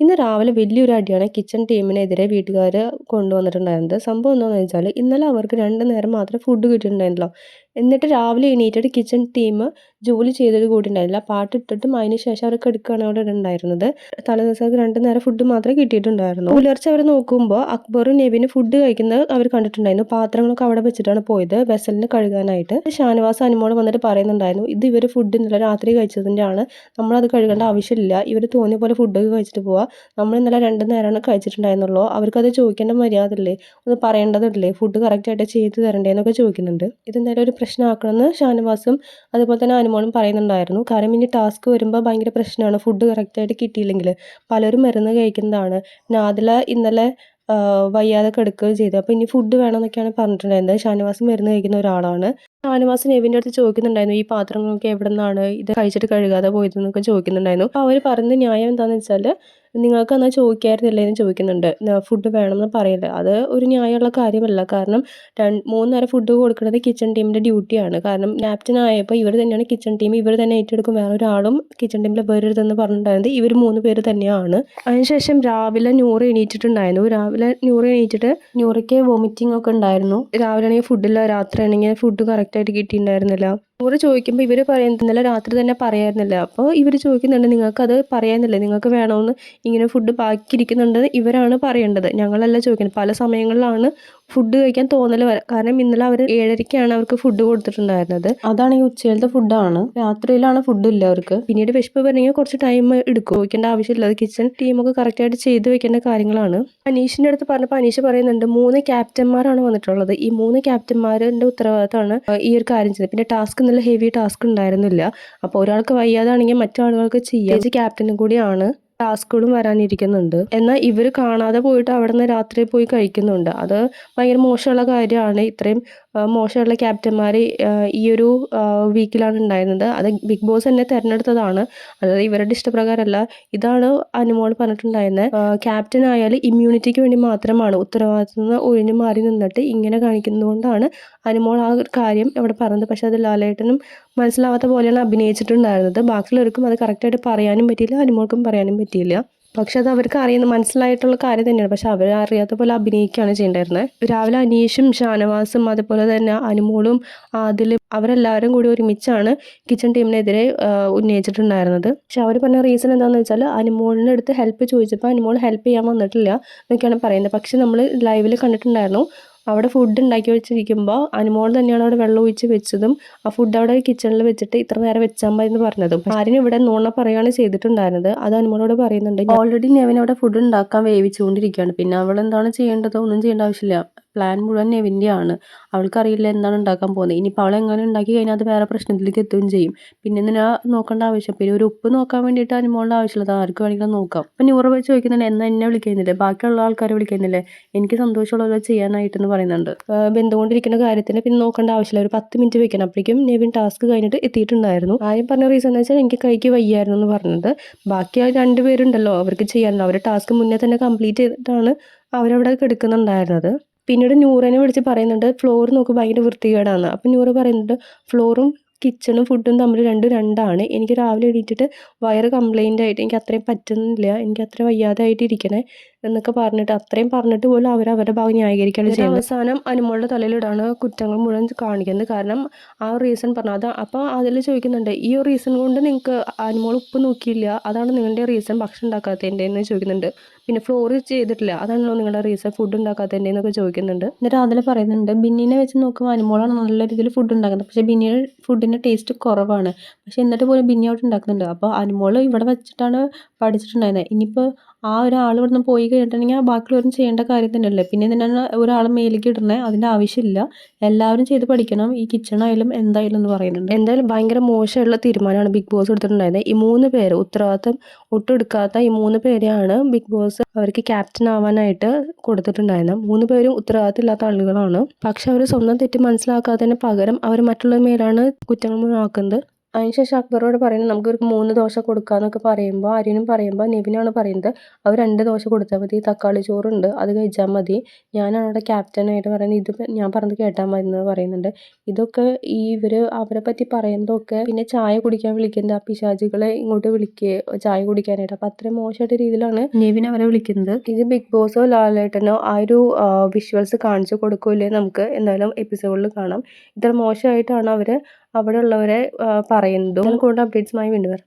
ഇന്ന് രാവിലെ വലിയൊരു അടിയാണ് കിച്ചൺ ടീമിനെതിരെ വീട്ടുകാർ കൊണ്ടുവന്നിട്ടുണ്ടായിരുന്നത്. സംഭവം എന്താണെന്ന് വെച്ചാൽ ഇന്നലെ അവർക്ക് രണ്ട് നേരം മാത്രമേ ഫുഡ് കിട്ടിയിട്ടുണ്ടായിരുന്നല്ലോ. എന്നിട്ട് രാവിലെ എണീറ്റിട്ട് കിച്ചൺ ടീം ജോലി ചെയ്തത് കൂടി ഉണ്ടായിരുന്നില്ല. പാട്ടിട്ടിട്ടും അതിന് ശേഷം അവർ കിടക്കുകയാണ് അവിടെ ഉണ്ടായിരുന്നത്. തലേ ദിവസം രണ്ട് നേരം ഫുഡ് മാത്രമേ കിട്ടിയിട്ടുണ്ടായിരുന്നു പുലർച്ചെ അവർ നോക്കുമ്പോൾ അക്ബറും നെവിനും ഫുഡ് കഴിക്കുന്നത് അവർ കണ്ടിട്ടുണ്ടായിരുന്നു. പാത്രങ്ങളൊക്കെ അവിടെ വെച്ചിട്ടാണ് പോയത്. വെസലിന് കഴുകാനായിട്ട്. ഷാനവാസ് അനുമോട് വന്നിട്ട് പറയുന്നുണ്ടായിരുന്നു ഇത് ഇവർ ഫുഡ് ഇന്നലെ രാത്രി കഴിച്ചതിന്റെ ആണ്. നമ്മളത് കഴുകേണ്ട ആവശ്യമില്ല. ഇവർ തോന്നിയ പോലെ ഫുഡൊക്കെ കഴിച്ചിട്ട് പോവാം. നമ്മൾ ഇന്നലെ രണ്ട് നേരമാണ് കഴിച്ചിട്ടുണ്ടായിരുന്നുള്ളൂ. അവർക്കത് ചോദിക്കേണ്ട മര്യാദ ഇല്ലേ? ഒന്ന് പറയേണ്ടതല്ലേ? ഫുഡ് കറക്റ്റായിട്ട് ചെയ്ത് തരണ്ടേ എന്നൊക്കെ ചോദിക്കുന്നുണ്ട്. ഇതെന്തായാലും ഒരു പ്രശ്നമാക്കണമെന്ന് ഷാനവാസും അതുപോലെ തന്നെ അനുമോളും പറയുന്നുണ്ടായിരുന്നു. കാരണം ഇനി ടാസ്ക് വരുമ്പോൾ ഭയങ്കര പ്രശ്നമാണ്. ഫുഡ് കറക്റ്റായിട്ട് കിട്ടിയില്ലെങ്കിൽ പലരും മരുന്ന് കഴിക്കുന്നതാണ്. നാദില ഇന്നലെ വയ്യാതെ കിടക്കുകയും ചെയ്തു. അപ്പോൾ ഇനി ഫുഡ് വേണമെന്നൊക്കെയാണ് പറഞ്ഞിട്ടുണ്ടായിരുന്നത്. ഷാനവാസ് മരുന്ന് കഴിക്കുന്ന ഒരാളാണ്. ഷാനവാസ് നെവിന്റെ അടുത്ത് ചോദിക്കുന്നുണ്ടായിരുന്നു ഈ പാത്രങ്ങളൊക്കെ എവിടെ നിന്നാണ് ഇത് കഴിച്ചിട്ട് കഴുകാതെ പോയതെന്നൊക്കെ ചോദിക്കുന്നുണ്ടായിരുന്നു. അപ്പോൾ അവർ പറഞ്ഞ ന്യായം എന്താണെന്ന് വെച്ചാൽ നിങ്ങൾക്ക് എന്നാൽ ചോദിക്കായിരുന്നില്ലേ എന്ന് ചോദിക്കുന്നുണ്ട്. ഫുഡ് വേണമെന്ന് പറയില്ല. അത് ഒരു ന്യായമുള്ള കാര്യമല്ല. കാരണം മൂന്ന് നേരം ഫുഡ് കൊടുക്കുന്നത് കിച്ചൺ ടീമിന്റെ ഡ്യൂട്ടിയാണ് കാരണം ക്യാപ്റ്റൻ ആയപ്പോൾ ഇവർ തന്നെയാണ് കിച്ചൺ ടീം ഇവർ തന്നെ ഏറ്റെടുക്കും. വേറെ ഒരാളും കിച്ചൺ ടീമിൽ വരരുതെന്ന് പറഞ്ഞിട്ടുണ്ടായിരുന്നത് ഇവർ മൂന്ന് പേര് തന്നെയാണ്. അതിനുശേഷം രാവിലെ നൂറ് എണീറ്റിട്ടുണ്ടായിരുന്നു. രാവിലെ നൂറ് എണീറ്റിട്ട് നൂറയ്ക്ക് വോമിറ്റിംഗ് ഒക്കെ ഉണ്ടായിരുന്നു. രാവിലെ ആണെങ്കിൽ ഫുഡില്ല രാത്രി ആണെങ്കിൽ ഫുഡ് കറക്റ്റായിട്ട് കിട്ടിയിട്ടുണ്ടായിരുന്നില്ല. നൂറ് ചോദിക്കുമ്പോൾ ഇവർ പറയുന്നത് ഇന്നലെ രാത്രി തന്നെ പറയായിരുന്നില്ല. അപ്പോൾ ഇവർ ചോദിക്കുന്നുണ്ട് നിങ്ങൾക്കത് പറയാനില്ലേ? നിങ്ങൾക്ക് വേണമെന്ന് ഇങ്ങനെ ഫുഡ് ബാക്കി ഇരിക്കുന്നുണ്ട് ഇവരാണ് പറയേണ്ടത്. ഞങ്ങളല്ല ചോദിക്കുന്നത്. പല സമയങ്ങളിലാണ് ഫുഡ് കഴിക്കാൻ തോന്നൽ വരാം. കാരണം ഇന്നലെ അവർ ഏഴരയ്ക്കാണ് അവർക്ക് ഫുഡ് കൊടുത്തിട്ടുണ്ടായിരുന്നത്. അതാണെങ്കിൽ ഉച്ചയിലത്തെ ഫുഡാണ് രാത്രിയിലാണ് ഫുഡ് ഇല്ല അവർക്ക്. പിന്നീട് വിശപ്പ് വരണമെങ്കിൽ കുറച്ച് ടൈം എടുക്കും. ചോദിക്കേണ്ട ആവശ്യമില്ല. അത് കിച്ചൺ ടീമൊക്കെ കറക്റ്റായിട്ട് ചെയ്ത് വെക്കേണ്ട കാര്യങ്ങളാണ്. അനീഷിന്റെ അടുത്ത് പറഞ്ഞപ്പോൾ അനീഷ് പറയുന്നുണ്ട് മൂന്ന് ക്യാപ്റ്റന്മാരാണ് വന്നിട്ടുള്ളത്. ഈ മൂന്ന് ക്യാപ്റ്റന്മാരുടെ ഉത്തരവാദിത്തമാണ് ഈ ഒരു കാര്യം ചെയ്തത്. പിന്നെ ടാസ്ക് നല്ല ഹെവി ടാസ്ക് ഉണ്ടായിരുന്നില്ല. അപ്പോൾ ഒരാൾക്ക് വയ്യാതാണെങ്കിൽ മറ്റാളുകൾക്ക് ചെയ്യാം. ക്യാപ്റ്റനും കൂടിയാണ്. ടാസ്കുകളും വരാനിരിക്കുന്നുണ്ട്. എന്നാൽ ഇവർ കാണാതെ പോയിട്ട് അവിടെ നിന്ന് രാത്രി പോയി കഴിക്കുന്നുണ്ട്. അത് ഭയങ്കര മോശമുള്ള കാര്യമാണ്. ഇത്രയും മോശമുള്ള ക്യാപ്റ്റന്മാർ ഈ ഒരു വീക്കിലാണ് ഉണ്ടായിരുന്നത്. അത് ബിഗ് ബോസ് തന്നെ തിരഞ്ഞെടുത്തതാണ്. അതായത് ഇവരുടെ ഇഷ്ടപ്രകാരമല്ല ഇതാണ് അനുമോൾ പറഞ്ഞിട്ടുണ്ടായിരുന്നത് ക്യാപ്റ്റൻ ആയാൽ ഇമ്മ്യൂണിറ്റിക്ക് വേണ്ടി മാത്രമാണ് ഉത്തരവാദിത്തം നിന്ന് ഒഴിഞ്ഞു മാറി നിന്നിട്ട് ഇങ്ങനെ കാണിക്കുന്നതുകൊണ്ടാണ് അനുമോൾ ആ കാര്യം ഇവിടെ പറഞ്ഞത്. പക്ഷേ അത് ലാലേട്ടനും മനസ്സിലാവാത്ത പോലെയാണ് അഭിനയിച്ചിട്ടുണ്ടായിരുന്നത്. ബാക്കിയുള്ളവർക്കും അത് കറക്റ്റായിട്ട് പറയാനും പറ്റിയില്ല. അനുമോൾക്കും പറയാനും പറ്റിയില്ല. പക്ഷെ അത് അവർക്ക് അറിയുന്ന മനസ്സിലായിട്ടുള്ള കാര്യം തന്നെയാണ്. പക്ഷെ അവർ അറിയാത്ത പോലെ അഭിനയിക്കുകയാണ് ചെയ്യേണ്ടായിരുന്നത് രാവിലെ അനീഷും ഷാനവാസും അതുപോലെ തന്നെ അനുമോളും ആദിലും അവരെല്ലാവരും കൂടി ഒരുമിച്ചാണ് കിച്ചൺ ടീമിനെതിരെ ഉന്നയിച്ചിട്ടുണ്ടായിരുന്നത്. പക്ഷെ അവർ പറഞ്ഞ റീസൺ എന്താണെന്ന് വെച്ചാൽ അനുമോളിന്റെ അടുത്ത് ഹെൽപ്പ് ചോദിച്ചപ്പോൾ അനുമോൾ ഹെൽപ്പ് ചെയ്യാൻ വന്നിട്ടില്ല എന്നൊക്കെയാണ് പറയുന്നത്. പക്ഷെ നമ്മൾ ലൈവിൽ കണ്ടിട്ടുണ്ടായിരുന്നു. അവിടെ ഫുഡ് ഉണ്ടാക്കി വെച്ചിരിക്കുമ്പോൾ അനുമോൾ തന്നെയാണ് അവിടെ വെള്ളം ഒഴിച്ച് വെച്ചതും ആ ഫുഡ് അവിടെ കിച്ചണിൽ വെച്ചിട്ട് ഇത്ര നേരം വെച്ചാൽ മതി എന്ന് പറഞ്ഞതും. ആരും ഇവിടെ നോണ പറയുകയാണ് ചെയ്തിട്ടുണ്ടായിരുന്നത്. അത് അനുമോളോട് പറയുന്നുണ്ട്. ഓൾറെഡി നെവൻ അവിടെ ഫുഡ് ഉണ്ടാക്കാൻ വേവിച്ചുകൊണ്ടിരിക്കുകയാണ്. പിന്നെ അവൾ എന്താണ് ചെയ്യേണ്ടത്? ഒന്നും ചെയ്യേണ്ട ആവശ്യമില്ല. പ്ലാൻ മുഴുവൻ നെവിന്റെയാണ് അവൾക്കറിയില്ല എന്താണ് ഉണ്ടാക്കാൻ പോകുന്നത്. ഇനിയിപ്പോൾ അവൾ എങ്ങനെ ഉണ്ടാക്കി കഴിഞ്ഞാൽ അത് വേറെ പ്രശ്നത്തിലേക്ക് എത്തുകയും ചെയ്യും. പിന്നെ എന്തിനാ നോക്കേണ്ട ആവശ്യം? പിന്നെ ഒരു ഉപ്പ് നോക്കാൻ വേണ്ടിയിട്ട് അനുമോളുടെ ആവശ്യമില്ല അത് ആർക്ക് വേണമെങ്കിലും നോക്കാം. അപ്പം നൂറ് വെച്ച് ചോദിക്കുന്നുണ്ട് എന്നാൽ എന്നെ വിളിക്കുന്നില്ലേ? ബാക്കിയുള്ള ആൾക്കാരെ വിളിക്കുന്നില്ലേ? എനിക്ക് സന്തോഷമുള്ളത് ചെയ്യാനായിട്ടെന്ന് പറയുന്നുണ്ട്. ബന്ധുകൊണ്ടിരിക്കുന്ന കാര്യത്തിന് പിന്നെ നോക്കേണ്ട ആവശ്യമില്ല. ഒരു പത്ത് മിനിറ്റ് വെക്കണം. അപ്പോഴേക്കും നെവിൻ ടാസ്ക് കഴിഞ്ഞിട്ട് എത്തിയിട്ടുണ്ടായിരുന്നു. ആദ്യം പറഞ്ഞ റീസൺ എന്ന് വെച്ചാൽ എനിക്ക് കൈക്ക് വയ്യായിരുന്നു എന്ന് പറഞ്ഞത് ബാക്കി ആ രണ്ടുപേരുണ്ടല്ലോ അവർക്ക് ചെയ്യാനുണ്ട് അവരുടെ ടാസ്ക് മുന്നേ തന്നെ കംപ്ലീറ്റ് ചെയ്തിട്ടാണ് അവരവിടെ കിടക്കുന്നുണ്ടായിരുന്നത്. പിന്നീട് നൂറിനെ വിളിച്ച് പറയുന്നുണ്ട് ഫ്ലോർ നോക്ക് ഭയങ്കര വൃത്തികേടാണ് അപ്പം നൂറ് പറയുന്നുണ്ട് ഫ്ലോറും കിച്ചണും ഫുഡും തമ്മിൽ രണ്ടും രണ്ടാണ്. എനിക്ക് രാവിലെ എണീറ്റിട്ട് വയറ് കംപ്ലൈന്റ് ആയിട്ട് എനിക്ക് അത്രയും പറ്റുന്നില്ല എനിക്ക് അത്ര വയ്യാതായിട്ട് ഇരിക്കണേ എന്നൊക്കെ പറഞ്ഞിട്ട് അത്രയും പറഞ്ഞിട്ട് പോലും അവർ അവരുടെ ഭാഗം ന്യായീകരിക്കുകയാണ് ചെയ്യുന്നത്. അവസാനം അനുമോളുടെ തലയിലിടാണ് കുറ്റങ്ങൾ മുഴുവൻ കാണിക്കുന്നത്. കാരണം ആ റീസൺ പറഞ്ഞത് അത് അപ്പോൾ അതിൽ ചോദിക്കുന്നുണ്ട് ഈ ഒരു റീസൺ കൊണ്ട് നിങ്ങൾക്ക് അനുമോൾ ഉപ്പ് നോക്കിയില്ല? അതാണ് നിങ്ങളുടെ റീസൺ ഭക്ഷണം ഉണ്ടാക്കാത്തതിന്റെ? എന്ന് ചോദിക്കുന്നുണ്ട്. പിന്നെ ഫ്ലോർ ചെയ്തിട്ടില്ല. അതാണല്ലോ നിങ്ങളുടെ റീസൺ ഫുഡ് ഉണ്ടാക്കാത്തതിന്റെ എന്നൊക്കെ ചോദിക്കുന്നുണ്ട്. എന്നിട്ട് അതിൽ പറയുന്നുണ്ട് ബിന്നിനെ വെച്ച് നോക്കുമ്പോൾ അനുമോളാണ് നല്ല രീതിയിൽ ഫുഡ് ഉണ്ടാക്കുന്നത്. പക്ഷേ ബിന്നിയുടെ ഫുഡിന്റെ ടേസ്റ്റ് കുറവാണ്. പക്ഷേ എന്നിട്ട് പോലും ബിന്നി ഔട്ട് ഉണ്ടാക്കുന്നുണ്ട്. അപ്പോൾ അനുമോൾ ഇവിടെ വെച്ചിട്ടാണ് പഠിച്ചിട്ടുണ്ടായിരുന്നത് ഇനിയിപ്പോൾ ആ ഒരാൾ ഇവിടെ നിന്ന് പോയി കഴിഞ്ഞിട്ടുണ്ടെങ്കിൽ ബാക്കിയുള്ളവരും ചെയ്യേണ്ട കാര്യം തന്നെയല്ലേ? പിന്നെ എന്തിനാണ് ഒരാൾ മേലേക്ക് ഇടുന്നത് അതിന്റെ ആവശ്യമില്ല. എല്ലാവരും ചെയ്ത് പഠിക്കണം. ഈ കിച്ചൺ ആയാലും എന്തായാലും എന്ന് പറയുന്നുണ്ട്. എന്തായാലും ഭയങ്കര മോശമുള്ള തീരുമാനമാണ് ബിഗ് ബോസ് എടുത്തിട്ടുണ്ടായത് ഈ മൂന്ന് പേര് ഉത്തരവാദിത്തം ഒട്ടും എടുക്കാത്ത ഈ മൂന്ന് പേരെയാണ് ബിഗ് ബോസ് അവർക്ക് ക്യാപ്റ്റൻ ആവാനായിട്ട് കൊടുത്തിട്ടുണ്ടായിരുന്നു. മൂന്ന് പേരും ഉത്തരവാദിത്തം ഇല്ലാത്ത ആളുകളാണ്. പക്ഷെ അവർ സ്വന്തം തെറ്റ് മനസ്സിലാക്കാത്തതിന് പകരം അവർ മറ്റുള്ള മേലാണ് കുറ്റങ്ങൾ മുഴുവാക്കുന്നത് അതിനുശേഷം അക്ബറോട് പറയുന്നത് നമുക്ക് ഒരു മൂന്ന് ദോശ കൊടുക്കാമെന്നൊക്കെ പറയുമ്പോൾ ആര്യനും പറയുമ്പോൾ നെവിനാണ് പറയുന്നത് അവർ രണ്ട് ദോശ കൊടുത്താൽ മതി തക്കാളി ചോറുണ്ട് അത് കഴിച്ചാൽ മതി. ഞാനാണ് അവിടെ ക്യാപ്റ്റനായിട്ട് പറയുന്നത് ഇത് ഞാൻ പറഞ്ഞത് കേട്ടാൽ മതി എന്ന് പറയുന്നുണ്ട്. ഇതൊക്കെ ഈ ഇവർ അവരെ പറ്റി പറയുന്നതൊക്കെ പിന്നെ ചായ കുടിക്കാൻ വിളിക്കുന്നത് ആ പിശാചികളെ ഇങ്ങോട്ട് വിളിക്കുക ചായ കുടിക്കാനായിട്ട്. അപ്പോൾ അത്രയും മോശമായിട്ട് രീതിയിലാണ് നെവിൻ അവരെ വിളിക്കുന്നത്. ഇത് ബിഗ് ബോസോ ലാലേട്ടനോ ആ ഒരു വിഷ്വൽസ് കാണിച്ചു കൊടുക്കൂലേ നമുക്ക്? എന്തായാലും എപ്പിസോഡിൽ കാണാം. ഇത്ര മോശമായിട്ടാണ് അവർ അവിടെ ഉള്ളവരെ പറയുന്നതും കൂടുതൽ അപ്ഡേറ്റ്സുമായി വീണ്ടും വരാം.